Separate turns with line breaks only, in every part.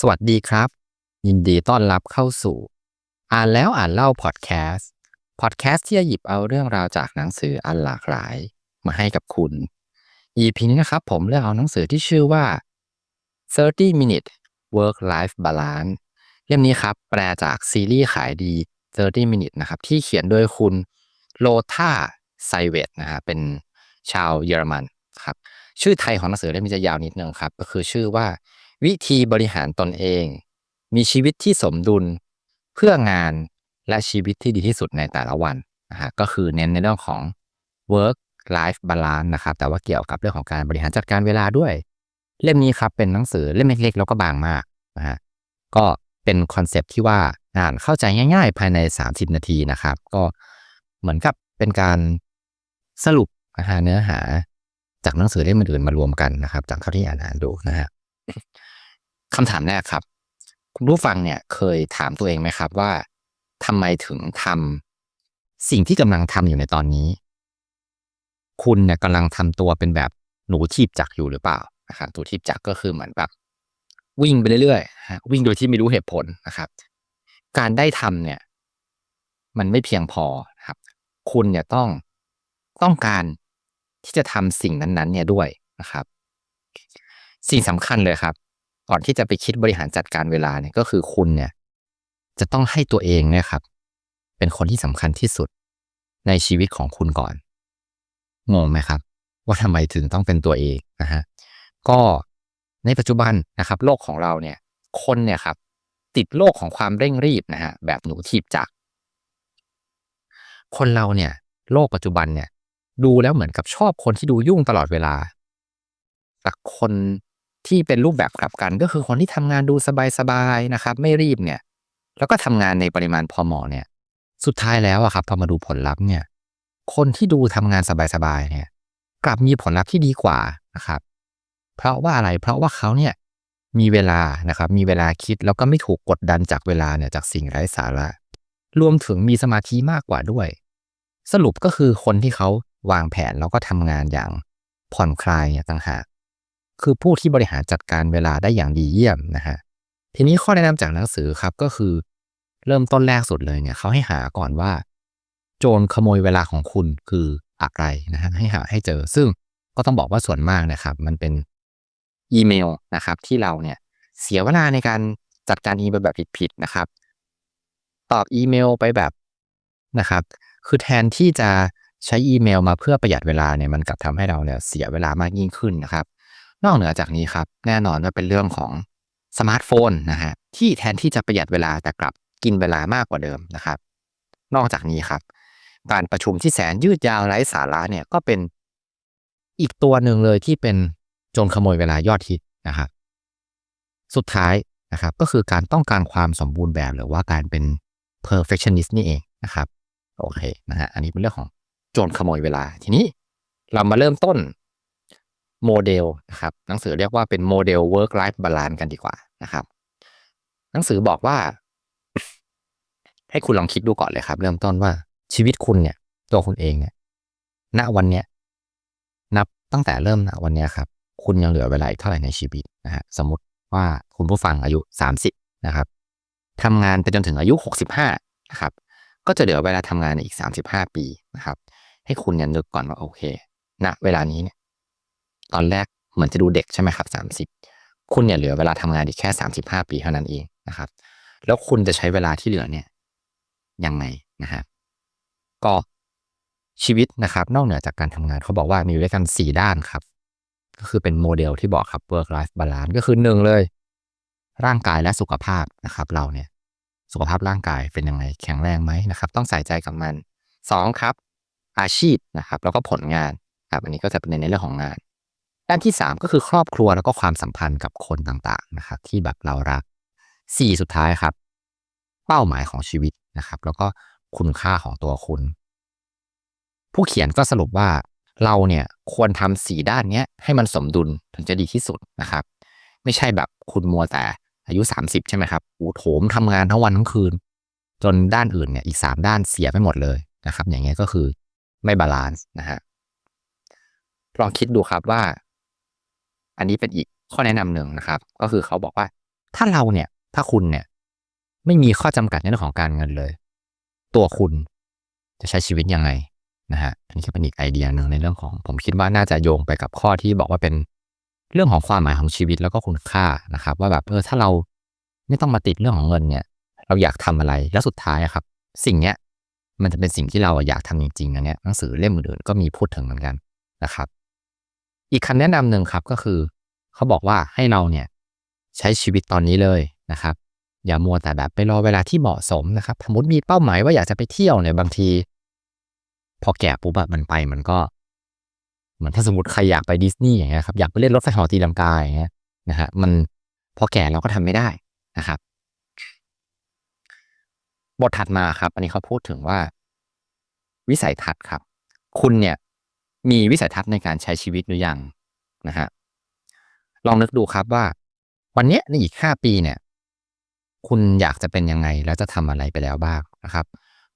สวัสดีครับ ยินดีต้อนรับเข้าสู่ อ่านแล้วอ่านเล่าพอดแคสต์พอดแคสต์ที่จะหยิบเอาเรื่องราวจากหนังสืออันหลากหลายมาให้กับคุณ EP นี้นะครับผมเลือกเอาหนังสือที่ชื่อว่า 30 minute work life balance เล่มนี้ครับ แปลจากซีรีส์ขายดี 30 minute นะครับ ที่เขียนโดยคุณโลธาไซเวตนะฮะเป็นชาวเยอรมันครับ ชื่อไทยของหนังสือเล่มนี้จะยาวนิดนึงครับ ก็คือชื่อว่า วิธีบริหารตนเอง มีชีวิตที่สมดุลเพื่องานและชีวิตที่ดีที่สุดในแต่ละวันนะฮะก็คือเน้นในเรื่องของ work life balance นะครับ แต่ว่าเกี่ยวกับเรื่องของการบริหารจัดการเวลาด้วย เล่มนี้ครับเป็นหนังสือเล่มเล็กๆแล้วก็บางมากนะฮะก็เป็นคอนเซปที่ว่าอ่านเข้าใจง่ายๆ ภายใน 30 นาทีนะครับ ก็เหมือนกับเป็นการสรุปนะฮะเนื้อหา จากหนังสือเล่มอื่นมารวมกันนะครับ จากเท่าที่อ่านอ่านดูนะฮะ คำถามแรกครับ คุณผู้ฟังเนี่ยเคยถามตัวเองไหมครับว่าทำไมถึงทำสิ่งที่กำลังทำอยู่ในตอนนี้ คุณเนี่ยกำลังทำตัวเป็นแบบหนูทีบจักอยู่หรือเปล่านะครับหนูทีบจักก็คือเหมือนแบบวิ่งไปเรื่อยๆวิ่งโดยที่ไม่รู้เหตุผลนะครับ การได้ทำเนี่ย มันไม่เพียงพอครับ คุณเนี่ยต้องต้องการที่จะทำสิ่งนั้นๆ เนี่ยด้วยนะครับ สิ่งสำคัญเลยครับ ก่อนที่จะไปคิดบริหารจัดการเวลาเนี่ยก็คือคุณเนี่ย จะต้องให้ตัวเองเนี่ยครับ เป็นคนที่สำคัญที่สุดในชีวิตของคุณก่อนงงไหมครับ ว่าทำไมถึงต้องเป็นตัวเองนะฮะก็ในปัจจุบันนะครับ โลกของเราเนี่ย คนเนี่ยครับ ติดโลกของความเร่งรีบนะฮะแบบหนูทีบจัก คนเราเนี่ย โลกปัจจุบันเนี่ย ดูแล้วเหมือนกับชอบคนที่ดูยุ่งตลอดเวลาแต่คน ที่เป็นรูปแบบกลับกันก็คือคนที่ทำงานดูสบายๆนะครับ ไม่รีบเนี่ย แล้วก็ทำงานในปริมาณพอเหมาะเนี่ย สุดท้ายแล้วอะครับพอมาดูผลลัพธ์เนี่ย คนที่ดูทำงานสบายๆเนี่ย กลับมีผลลัพธ์ที่ดีกว่านะครับ เพราะว่าอะไรเพราะว่าเขาเนี่ยมีเวลานะครับ มีเวลาคิดแล้วก็ไม่ถูกกดดันจากเวลาเนี่ยจากสิ่งไร้สาระ รวมถึงมีสมาธิมากกว่าด้วย สรุปก็คือคนที่เขาวางแผนแล้วก็ทำงานอย่างผ่อนคลายเนี่ยต่างหาก คือผู้ที่บริหารจัดการเวลาได้อย่างดีเยี่ยมนะฮะทีนี้ข้อแนะนำจากหนังสือครับก็คือ เริ่มต้นแรกสุดเลยเนี่ยเขาให้หาก่อนว่า โจรขโมยเวลาของคุณคืออะไรนะฮะให้หาให้เจอ ซึ่งก็ต้องบอกว่าส่วนมากนะครับ มันเป็นอีเมลนะครับที่เราเนี่ยเสียเวลาในการจัดการอีเมลแบบผิดๆนะครับ ตอบอีเมลไปแบบนะครับ คือแทนที่จะใช้อีเมลมาเพื่อประหยัดเวลาเนี่ยมันกลับทำให้เราเนี่ยเสียเวลามากยิ่งขึ้นนะครับ นอกเหนือจากนี้ครับ แน่นอนว่าเป็นเรื่องของสมาร์ทโฟนนะฮะที่แทนที่จะประหยัดเวลาแต่กลับกินเวลามากกว่าเดิมนะครับ นอกจากนี้ครับ การประชุมที่แสนยืดยาวไร้สาระเนี่ยก็เป็นอีกตัวหนึ่งเลยที่เป็นโจรขโมยเวลายอดฮิตนะครับ สุดท้ายนะครับก็คือการต้องการความสมบูรณ์แบบหรือว่าการเป็น perfectionist นี่เองนะครับ โอเคนะฮะอันนี้เป็นเรื่องของโจรขโมยเวลาทีนี้เรามาเริ่มต้น โมเดลนะครับหนังสือเรียกว่าเป็นโมเดล work life balance กันดีกว่านะครับ หนังสือบอกว่า ให้คุณลองคิดดูก่อนเลยครับ เริ่มต้นว่าชีวิตคุณเนี่ย ตัวคุณเองเนี่ยณวันเนี้ยนับตั้งแต่เริ่มณวันเนี้ยครับ คุณยังเหลือเวลาอีกเท่าไหร่ในชีวิตนะฮะสมมติว่าคุณผู้ฟังอายุสามสิบนะครับทำงานไปจนถึงอายุหกสิบห้านะครับ ก็จะเหลือเวลาทำงานอีกสามสิบห้าปีนะครับ ให้คุณเนี่ยนึกก่อนว่าโอเคณเวลานี้เนี่ย ตอนแรกเหมือนจะดูเด็กใช่ไหมครับสามสิบคุณเนี่ยเหลือเวลาทำงานอีกแค่สามสิบห้าปีเท่านั้นเองนะครับ แล้วคุณจะใช้เวลาที่เหลือเนี่ยยังไงนะฮะก็ชีวิตนะครับ นอกเหนือจากการทำงานเขาบอกว่ามีอยู่ด้วยกันสี่ด้านครับ ก็คือเป็นโมเดลที่บอกครับ work life balance ก็คือหนึ่งเลย ร่างกายและสุขภาพนะครับ เราเนี่ยสุขภาพร่างกายเป็นยังไงแข็งแรงไหมนะครับ ต้องใส่ใจกับมันสองครับ อาชีพนะครับ แล้วก็ผลงานครับอันนี้ก็จะเป็นในเรื่องของงาน ด้านที่สามก็คือครอบครัวแล้วก็ความสัมพันธ์กับคนต่างๆนะครับที่แบบเรารักสี่สุดท้ายครับ เป้าหมายของชีวิตนะครับ แล้วก็คุณค่าของตัวคุณ ผู้เขียนก็สรุปว่าเราเนี่ยควรทำสี่ด้านเนี้ยให้มันสมดุลถึงจะดีที่สุดนะครับ ไม่ใช่แบบคุณมัวแต่อายุ 30 ใช่ไหมครับโอ้โถมทำงานทั้งวันทั้งคืน จนด้านอื่นเนี่ยอีก 3 ด้านเสียไปหมดเลยนะครับ อย่างเงี้ยก็คือไม่บาลานซ์นะฮะลองคิดดูครับว่า อันนี้เป็นอีกข้อแนะนำหนึ่งนะครับ ก็คือเขาบอกว่าถ้าเราเนี่ยถ้าคุณเนี่ย ไม่มีข้อจำกัดในเรื่องของการเงินเลย ตัวคุณจะใช้ชีวิตยังไงนะฮะอันนี้ก็เป็นอีกไอเดียหนึ่งในเรื่องของ ผมคิดว่าน่าจะโยงไปกับข้อที่บอกว่าเป็นเรื่องของความหมายของชีวิตแล้วก็คุณค่านะครับ ว่าแบบเออถ้าเราไม่ต้องมาติดเรื่องของเงินเนี่ย เราอยากทำอะไรแล้วสุดท้ายครับ สิ่งเนี้ยมันจะเป็นสิ่งที่เราอยากทำจริงๆอันเนี้ยหนังสือเล่มอื่นๆก็มีพูดถึงเหมือนกันนะครับ อีกคำแนะนำหนึ่งครับก็คือ เขาบอกว่าให้เราเนี่ยใช้ชีวิตตอนนี้เลยนะครับ อย่ามัวแต่แบบไปรอเวลาที่เหมาะสมนะครับสมมติมีเป้าหมายว่าอยากจะไปเที่ยวเนี่ยบางที พอแก่ปุ๊บแบบมันไปมันก็เหมือนถ้าสมมติใครอยากไปดิสนีย์อย่างเงี้ยครับอยากไปเล่นรถไฟหาตีลังกาอย่างเงี้ยนะฮะมันพอแก่เราก็ทำไม่ได้นะครับ บทถัดมาครับ อันนี้เขาพูดถึงว่า วิสัยทัศน์ครับ คุณเนี่ย มีวิสัยทัศน์ในการใช้ชีวิตหรือยังนะฮะลองนึกดูครับว่า วันเนี้ยในอีกห้าปีเนี่ย คุณอยากจะเป็นยังไงแล้วจะทำอะไรไปแล้วบ้างนะครับ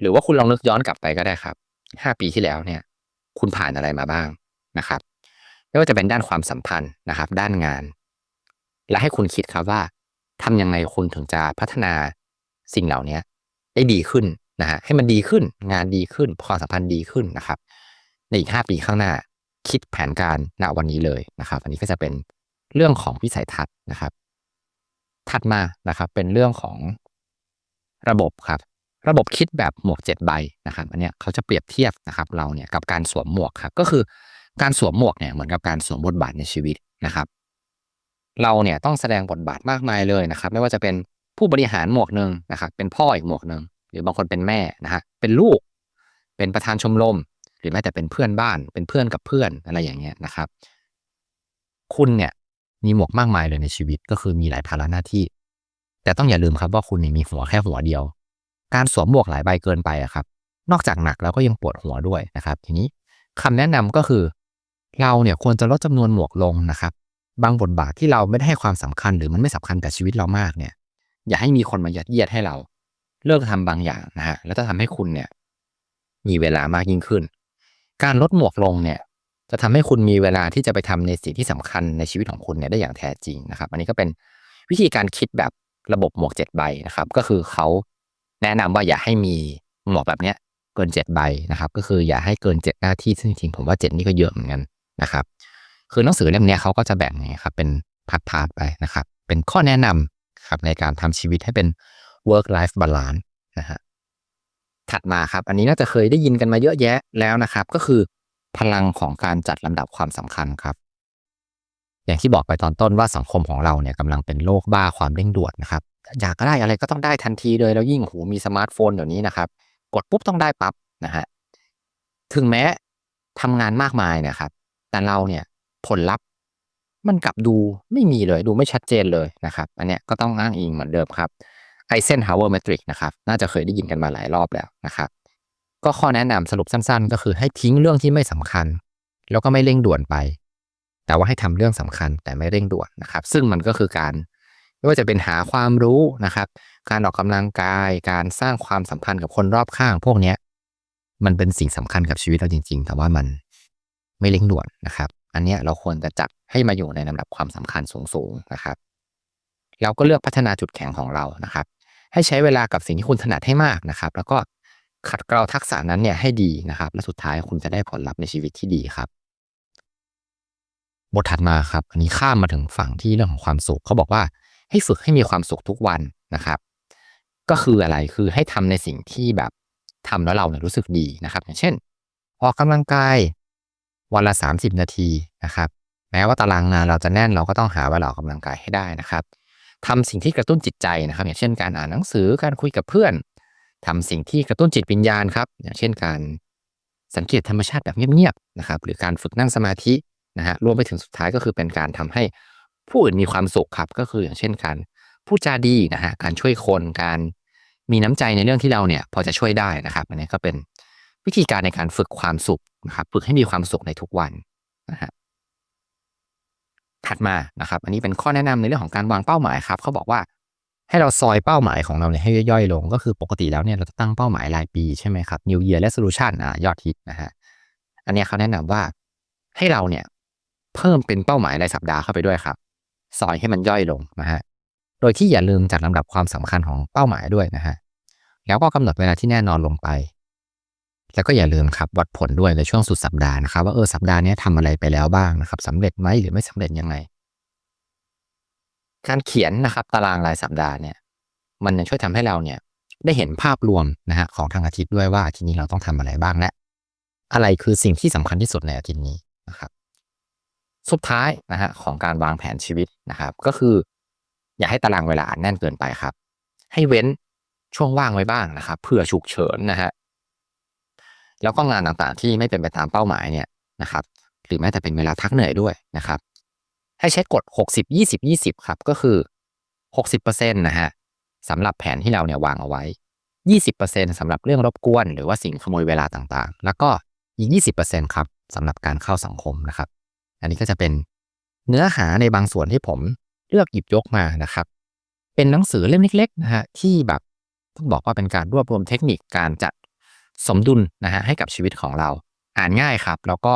หรือว่าคุณลองนึกย้อนกลับไปก็ได้ครับห้าปีที่แล้วเนี่ย คุณผ่านอะไรมาบ้างนะครับไม่ว่าจะเป็นด้านความสัมพันธ์นะครับ ด้านงาน และให้คุณคิดครับว่าทำยังไงคุณถึงจะพัฒนาสิ่งเหล่านี้ได้ดีขึ้นนะฮะให้มันดีขึ้น งานดีขึ้นความสัมพันธ์ดีขึ้นนะครับ ในอีกห้าปีข้างหน้า คิดแผนการณวันนี้เลยนะครับ อันนี้ก็จะเป็นเรื่องของวิสัยทัศน์นะครับ ถัดมานะครับเป็นเรื่องของระบบครับ ระบบคิดแบบหมวกเจ็ดใบนะครับ อันเนี้ยเขาจะเปรียบเทียบนะครับเราเนี่ยกับการสวมหมวกครับ ก็คือการสวมหมวกเนี่ยเหมือนกับการสวมบทบาทในชีวิตนะครับเราเนี่ยต้องแสดงบทบาทมากมายเลยนะครับ ไม่ว่าจะเป็นผู้บริหารหมวกหนึ่งนะครับ เป็นพ่ออีกหมวกหนึ่งหรือบางคนเป็นแม่นะฮะเป็นลูก เป็นประธานชมรม รือแม้แต่เป็นเพื่อนบ้านเป็นเพื่อนกับเพื่อนอะไรอย่างเงี้ยนะครับ คุณเนี่ยมีหมวกมากมายเลยในชีวิตก็คือมีหลายภาระหน้าที่ แต่ต้องอย่าลืมครับว่าคุณเนี่ยมีหัวแค่หัวเดียว การสวมหมวกหลายใบเกินไปอะครับ นอกจากหนักแล้วก็ยังปวดหัวด้วยนะครับ ทีนี้คำแนะนำก็คือ เราเนี่ยควรจะลดจำนวนหมวกลงนะครับ บางบทบาทที่เราไม่ได้ให้ความสำคัญหรือมันไม่สำคัญกับชีวิตเรามากเนี่ย อย่าให้มีคนมายัดเยียดให้เรา เลิกทำบางอย่างนะฮะแล้วจะทำให้คุณเนี่ย มีเวลามากยิ่งขึ้น การลดหมวกลงเนี่ยจะทำให้คุณมีเวลาที่จะไปทำในสิ่งที่สำคัญในชีวิตของคุณเนี่ยได้อย่างแท้จริงนะครับ อันนี้ก็เป็นวิธีการคิดแบบระบบหมวกเจ็ดใบนะครับ ก็คือเขาแนะนำว่าอย่าให้มีหมวกแบบเนี้ยเกินเจ็ดใบนะครับ ก็คืออย่าให้เกินเจ็ดหน้าที่ซึ่งจริงๆผมว่าเจ็ดนี่ก็เยอะเหมือนกันนะครับ คือหนังสือเล่มนี้เขาก็จะแบ่งไงครับเป็นพาร์ทไปนะครับ เป็นข้อแนะนำครับในการทำชีวิตให้เป็น work life balance นะฮะ ถัดมาครับ อันนี้น่าจะเคยได้ยินกันมาเยอะแยะแล้วนะครับ ก็คือพลังของการจัดลำดับความสำคัญครับ อย่างที่บอกไปตอนต้นว่าสังคมของเราเนี่ยกำลังเป็นโลกบ้าความเร่งด่วนนะครับ อยากได้อะไรก็ต้องได้ทันทีเลยแล้วยิ่งโหมีสมาร์ทโฟนเดี๋ยวนี้นะครับ กดปุ๊บต้องได้ปั๊บนะฮะถึงแม้ทำงานมากมายนี่ยครับ แต่เราเนี่ยผลลัพธ์มันกลับดูไม่มีเลยดูไม่ชัดเจนเลยนะครับ อันเนี้ยก็ต้องอ้างอิงเหมือนเดิมครับ ไอเซนฮาวเวอร์เมทริกนะครับ น่าจะเคยได้ยินกันมาหลายรอบแล้วนะครับ ก็ข้อแนะนำสรุปสั้นๆ ก็คือให้ทิ้งเรื่องที่ไม่สำคัญ แล้วก็ไม่เร่งด่วนไป แต่ว่าให้ทำเรื่องสำคัญแต่ไม่เร่งด่วนนะครับ ซึ่งมันก็คือการ ไม่ว่าจะเป็นหาความรู้นะครับ การออกกำลังกาย การสร้างความสัมพันธ์กับคนรอบข้าง พวกเนี้ย มันเป็นสิ่งสำคัญกับชีวิตเราจริง ๆ แต่ว่ามันไม่เร่งด่วนนะครับ อันเนี้ยเราควรจะจัดให้มาอยู่ในลำดับความสำคัญสูงๆนะครับ เราก็เลือกพัฒนาจุดแข็งของเรานะครับ ให้ใช้เวลากับสิ่งที่คุณถนัดให้มากนะครับ แล้วก็ขัดเกลาทักษะนั้นเนี่ยให้ดีนะครับ และสุดท้ายคุณจะได้ผลลัพธ์ในชีวิตที่ดีครับ บทถัดมาครับ อันนี้ข้ามมาถึงฝั่งที่เรื่องของความสุขเขาบอกว่าให้ฝึกให้มีความสุขทุกวันนะครับ ก็คืออะไรคือให้ทำในสิ่งที่แบบทำแล้วเราเนี่ยรู้สึกดีนะครับ อย่างเช่น ออกกำลังกายวันละ 30 นาทีนะครับ แม้ว่าตารางงานเราจะแน่นเราก็ต้องหาเวลาออกกำลังกายให้ได้นะครับ ทำสิ่งที่กระตุ้นจิตใจนะครับ อย่างเช่นการอ่านหนังสือการคุยกับเพื่อนทำสิ่งที่กระตุ้นจิตวิญญาณครับอย่างเช่นการสังเกตธรรมชาติแบบเงียบๆนะครับ หรือการฝึกนั่งสมาธินะฮะรวมไปถึงสุดท้ายก็คือเป็นการทำให้ผู้อื่นมีความสุขครับ ก็คืออย่างเช่นการพูดจาดีนะฮะการช่วยคนการมีน้ำใจในเรื่องที่เราเนี่ยพอจะช่วยได้นะครับอันนี้ก็เป็นวิธีการในการฝึกความสุขนะครับ ฝึกให้มีความสุขในทุกวันนะฮะ ถัดมานะครับ อันนี้เป็นข้อแนะนำในเรื่องของการวางเป้าหมายครับเขาบอกว่าให้เราซอยเป้าหมายของเราเนี่ยให้ย่อยๆ ลง ก็คือปกติแล้วเนี่ยเราจะตั้งเป้าหมายรายปีใช่ไหมครับ New Year Resolution อ่ายอดฮิตนะฮะอันนี้เขาแนะนำว่าให้เราเนี่ยเพิ่มเป็นเป้าหมายรายสัปดาห์เข้าไปด้วยครับซอยให้มันย่อยลงนะฮะโดยที่อย่าลืมจัดลำดับความสำคัญของเป้าหมายด้วยนะฮะแล้วก็กำหนดเวลาที่แน่นอนลงไป แล้วก็อย่าลืมครับวัดผลด้วยในช่วงสุดสัปดาห์นะครับ ว่าเออสัปดาห์นี้ทำอะไรไปแล้วบ้างนะครับสำเร็จไหมหรือไม่สำเร็จยังไง การเขียนนะครับตารางรายสัปดาห์เนี่ย มันจะช่วยทำให้เราเนี่ยได้เห็นภาพรวมนะฮะของทางอาทิตย์ด้วยว่าอาทิตย์นี้เราต้องทำอะไรบ้างและ อะไรคือสิ่งที่สำคัญที่สุดในอาทิตย์นี้นะครับ สุดท้ายนะฮะของการวางแผนชีวิตนะครับ ก็คือ อย่าให้ตารางเวลาแน่นเกินไปครับ ให้เว้นช่วงว่างไว้บ้างนะครับเผื่อฉุกเฉินนะฮะ แล้วก็งานต่างๆ ที่ไม่เป็นไปตามเป้าหมายเนี่ยนะครับ หรือแม้แต่เป็นเวลาพักเหนื่อยด้วยนะครับ ให้ใช้กฎ 60 20 20 ครับ ก็คือ 60%นะฮะสำหรับแผนที่เราเนี่ยวางเอาไว้ 20%สำหรับเรื่องรบกวน หรือว่าสิ่งขโมยเวลาต่างๆ แล้วก็อีก 20%ครับสำหรับการเข้าสังคมนะครับ อันนี้ก็จะเป็นเนื้อหาในบางส่วนที่ผมเลือกหยิบยกมานะครับ เป็นหนังสือเล่มเล็กๆนะฮะที่แบบต้องบอกว่าเป็นการรวบรวมเทคนิคการจัด สมดุลนะฮะให้กับชีวิตของเรา อ่านง่ายครับ แล้วก็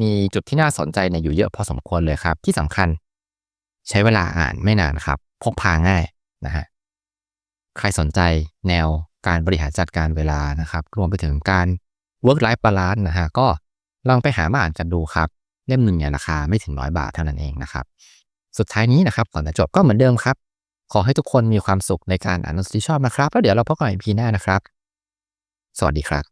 มีจุดที่น่าสนใจในอยู่เยอะพอสมควรเลยครับ ที่สำคัญ ใช้เวลาอ่านไม่นานครับ พกพาง่ายนะฮะใครสนใจแนวการบริหารจัดการเวลานะครับ รวมไปถึงการ work life balance นะฮะก็ลองไปหามาอ่านกันดูครับ เล่มหนึ่งเนี่ยราคาไม่ถึงร้อยบาทเท่านั้นเองนะครับ สุดท้ายนี้นะครับก่อนจะจบก็เหมือนเดิมครับ ขอให้ทุกคนมีความสุขในการอ่านหนังสือที่ชอบนะครับ แล้วเดี๋ยวเราพบกันอีพีหน้านะครับ สวัสดีครับ